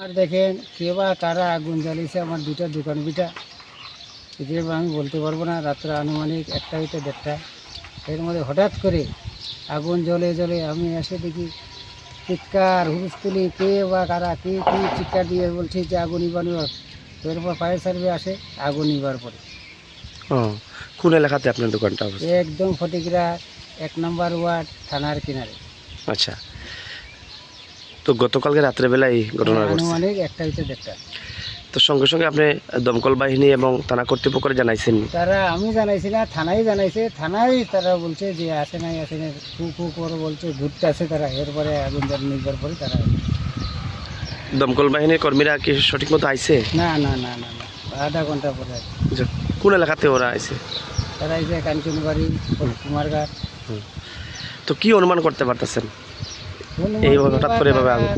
আর দেখেন কে বা কারা আগুন জ্বালিয়েছে আমার দুটা দোকান বিটা যে আমি বলতে পারব না রাত্রে আনুমানিক একটা হইতে দেড়টা। এর মধ্যে হঠাৎ করে আগুন জ্বলে জ্বলে আমি এসে দেখি চিৎকার হুলস্থুলি কে বা কারা কে কি চিৎকার দিয়ে বলছে যে আগুন নিবার তো এরপর ফায়ার সার্ভিস আসে আগুন নিবার পরে। ও কোন এলাকাতে আপনার দোকানটা একদম ফটিকরা এক নম্বর ওয়ার্ড থানার কিনারে। আচ্ছা। তো গতকালকে রাত্রেবেলা এই ঘটনা ঘটছে। আনুমানিক একটা হইতে দেড়টা। তো সঙ্গে সঙ্গে আপনি দমকল বাহিনী এবং থানা কর্তৃপক্ষের জানাইছেন? তারা আমি জানাইছি না থানায় জানাইছে। থানায় তারা বলছে যে আসে নাই আসে নাই। কু কু করে বলছে ঘুরতে আসে তারা। এরপরে আগুন নিবার পরে তারা দমকল বাহিনীর কর্মীরা কি সঠিক মতো আইছে? না না না না আধা ঘণ্টা পরে কোন এলাকাতে ওরা আইছে? তারা এসে কাঞ্চনবাড়ি কুমারঘাট। তো কি অনুমান করতে পারতেছেন? এইভাবে হঠাৎ করে এভাবে আগুন?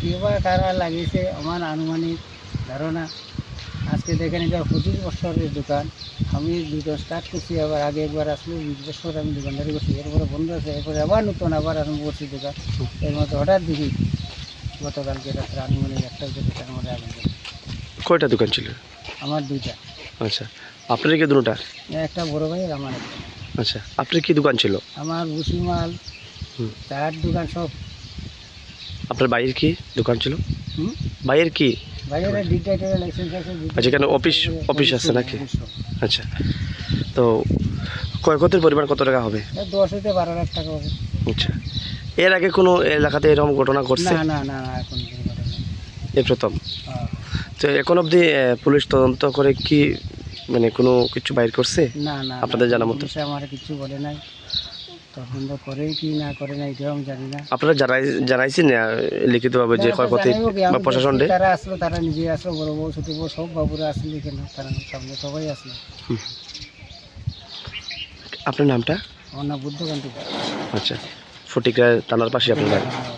কিবা কারা লাগিয়েছে? আমার আনুমানিক ধারণা আজকে দেখেন এটা পঁচিশ বছরের দোকান। আমি দোকান স্টার্ট করছি আবার আগে একবার আসলে বিশ বছর আমি দোকানদারি করছি। এরপরে বন্ধ আছে এরপরে আবার নতুন আবার আরম্ভ করছি দোকান। এর মধ্যে হঠাৎ দেখি গতকালকে রাত্রে আনুমানিক একটা দোকানের মধ্যে আগুন কয়টা দোকান ছিল? আমার দুইটা। আচ্ছা আপনার কি দুটা? একটা বড় ভাই আর আমার আচ্ছা আপনার কি দোকান ছিল? আমার ভুসিমাল। চার দোকান সব। আপনার বাইরের কি দোকান ছিল? বাইরের কি? আচ্ছা, এখানে অফিস- অফিস আছে নাকি? আচ্ছা। তো ক্ষয়ক্ষতির পরিমাণ কত টাকা হবে? দশ হতে বারো লাখ টাকা হবে। আচ্ছা। এর আগে কোনো এলাকাতে এরকম ঘটনা ঘটছে? না না এখন কোনো। এই প্রথম। হ্যাঁ। তো এখন অবধি পুলিশ তদন্ত করে কি মানে কোনো কিছু বাইর করছে? না না আপনাদের জানা মতো? আমার কিছু বলে নাই। তদন্ত করে কি না করে না এটাও আমি জানি না। আপনারা জানাই জানাইছেন না লিখিতভাবে যে ক্ষয়ক্ষতি বা প্রশাসন তারা আসলো তারা নিজে আসলো বড় বউ ছোট বউ সব বাবুরা আসলে কেন তারা সামনে সবাই আসলো। আপনার নামটা? আমার নাম বুদ্ধকান্তি আচ্ছা ফটিকা থানার পাশে আপনার বাড়ি। হ্যাঁ।